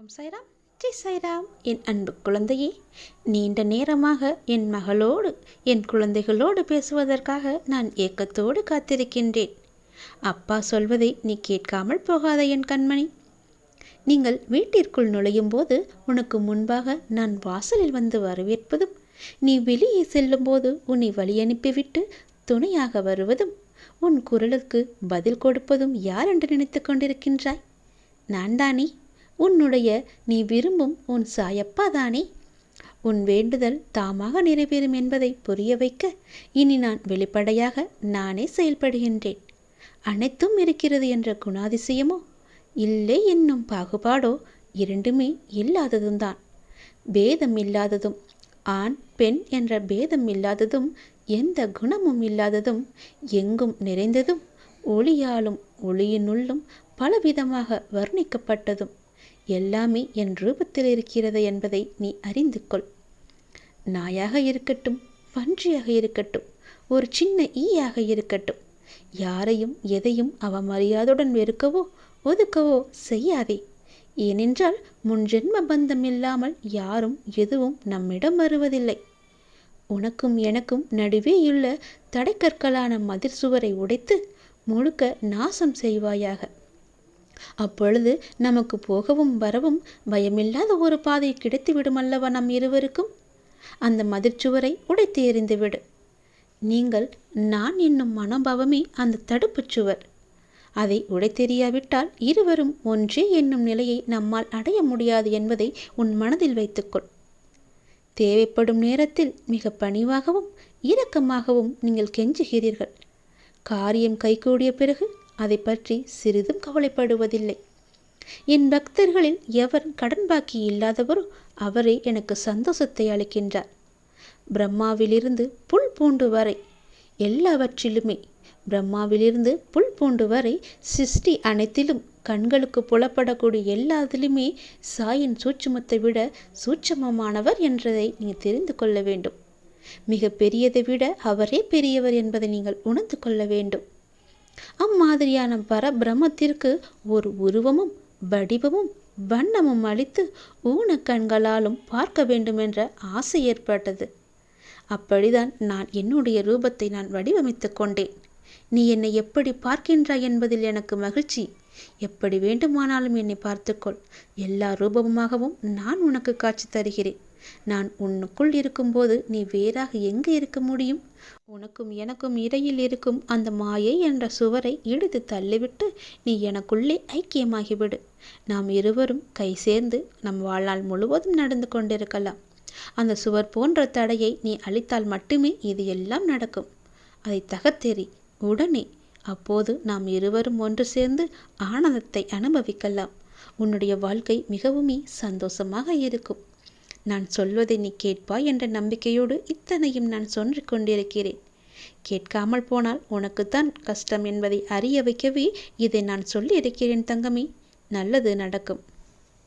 ஓம் சாய்ராம் ஜெய் சாய்ராம் என் அன்பு குழந்தையே நீண்ட நேரமாக என் மகளோடு என் குழந்தைகளோடு பேசுவதற்காக நான் ஏக்கத்தோடு காத்திருக்கின்றேன். அப்பா சொல்வதை நீ கேட்காமல் போகாத என் கண்மணி. நீங்கள் வீட்டிற்குள் நுழையும் போது உனக்கு முன்பாக நான் வாசலில் வந்து வரவேற்பதும் நீ வெளியே செல்லும்போது உன்னை வழி அனுப்பிவிட்டு துணையாக வருவதும் உன் குரலுக்கு பதில் கொடுப்பதும் யார் என்று நினைத்து கொண்டிருக்கின்றாய்? நான் தானே உன்னுடைய நீ விரும்பும் உன் சாயப்பா தானே? உன் வேண்டுதல் தாமாக நிறைவேறும் என்பதை புரிய வைக்க இனி நான் வெளிப்படையாக நானே செயல்படுகின்றேன். அனைத்தும் இருக்கிறது என்ற குணாதிசயமோ? இல்லை என்னும் பாகுபாடோ இரண்டுமே இல்லாததும் தான். பேதம் இல்லாததும் ஆண் பெண் என்ற பேதம் இல்லாததும் எந்த குணமும் இல்லாததும் எங்கும் நிறைந்ததும் ஒளியாலும் ஒளியினுள்ளும் பலவிதமாக வர்ணிக்கப்பட்டதும். எல்லாமே என் ரூபத்தில் இருக்கிறது என்பதை நீ அறிந்து கொள் நாயாக இருக்கட்டும் பன்றியாக இருக்கட்டும் ஒரு சின்ன ஈயாக இருக்கட்டும். யாரையும் எதையும் அவமரியாதையுடன் வெறுக்கவோ ஒதுக்கவோ செய்யாதே. ஏனென்றால் முன் ஜென்ம பந்தம் இல்லாமல் யாரும் எதுவும் நம்மிடம் வருவதில்லை. உனக்கும் எனக்கும் நடுவேயுள்ள தடைக்கற்களான மதிர் சுவரை உடைத்து முழுக்க நாசம் செய்வாயாக. அப்பொழுது நமக்கு போகவும் வரவும் பயமில்லாத ஒரு பாதை கிடைத்துவிடும் அல்லவா நம் இருவருக்கும்? அந்த மதிர்ச்சுவரை உடைத்து எறிந்துவிடு நீங்கள் நான் என்னும் மனோபாவமே அந்த தடுப்புச் சுவர். அதை உடைத்தெறியாவிட்டால் இருவரும் ஒன்றே என்னும் நிலையை நம்மால் அடைய முடியாது என்பதை உன் மனதில் வைத்துக்கொள். தேவைப்படும் நேரத்தில் மிக பணிவாகவும் இரக்கமாகவும் நீங்கள் கெஞ்சுகிறீர்கள். காரியம் கைகூடிய பிறகு அதை பற்றி சிறிதும் கவலைப்படுவதில்லை. என் பக்தர்களில் எவர் கடன் பாக்கி இல்லாதவரோ அவரே எனக்கு சந்தோஷத்தை அளிக்கின்றார். பிரம்மாவிலிருந்து புல் பூண்டு வரை எல்லாவற்றிலுமே பிரம்மாவிலிருந்து புல் பூண்டு வரை சிருஷ்டி அனைத்திலும் கண்களுக்கு புலப்படக்கூடிய எல்லாத்திலுமே சாயின் சூட்சுமத்தை விட சூட்சமமானவர் என்றதை நீங்கள் தெரிந்து கொள்ள வேண்டும். மிக பெரியதை விட அவரே பெரியவர் என்பதை நீங்கள் உணர்ந்து கொள்ள வேண்டும். அம்மாதிரியான பரபிரமத்திற்கு ஒரு உருவமும் வடிவமும் வண்ணமும் அளித்து ஊன கண்களாலும் பார்க்க வேண்டுமென்ற ஆசை ஏற்பட்டது. அப்படிதான் நான் என்னுடைய ரூபத்தை நான் வடிவமைத்து கொண்டேன். நீ என்னை எப்படி பார்க்கின்றாய் என்பதில் எனக்கு மகிழ்ச்சி. எப்படி வேண்டுமானாலும் என்னை பார்த்துக்கொள். எல்லா ரூபமாகவும் நான் உனக்கு காட்சி தருகிறேன். நான் உன்னுக்குள் இருக்கும்போது நீ வேறாக எங்கு இருக்க முடியும்? உனக்கும் எனக்கும் இடையில் இருக்கும் அந்த மாயை என்ற சுவரை இழுத்து தள்ளிவிட்டு நீ எனக்குள்ளே ஐக்கியமாகிவிடு. நாம் இருவரும் கை சேர்ந்து நம் வாழ்நாள் முழுவதும் நடந்து கொண்டிருக்கலாம். அந்த சுவர் போன்ற தடையை நீ அழித்தால் மட்டுமே இது எல்லாம் நடக்கும். அதை தகத்தெறி உடனே அப்போது நாம் இருவரும் ஒன்று சேர்ந்து ஆனந்தத்தை அனுபவிக்கலாம். உன்னுடைய வாழ்க்கை மிகவுமே சந்தோஷமாக இருக்கும். நான் சொல்வதை நீ கேட்பாய் என்ற நம்பிக்கையோடு இத்தனையும் நான் சொன்று கொண்டிருக்கிறேன். கேட்காமல் போனால் உனக்குத்தான் கஷ்டம் என்பதை அறிய வைக்கவே இதை நான் சொல்லி இருக்கிறேன் தங்கமே. நல்லது நடக்கும்.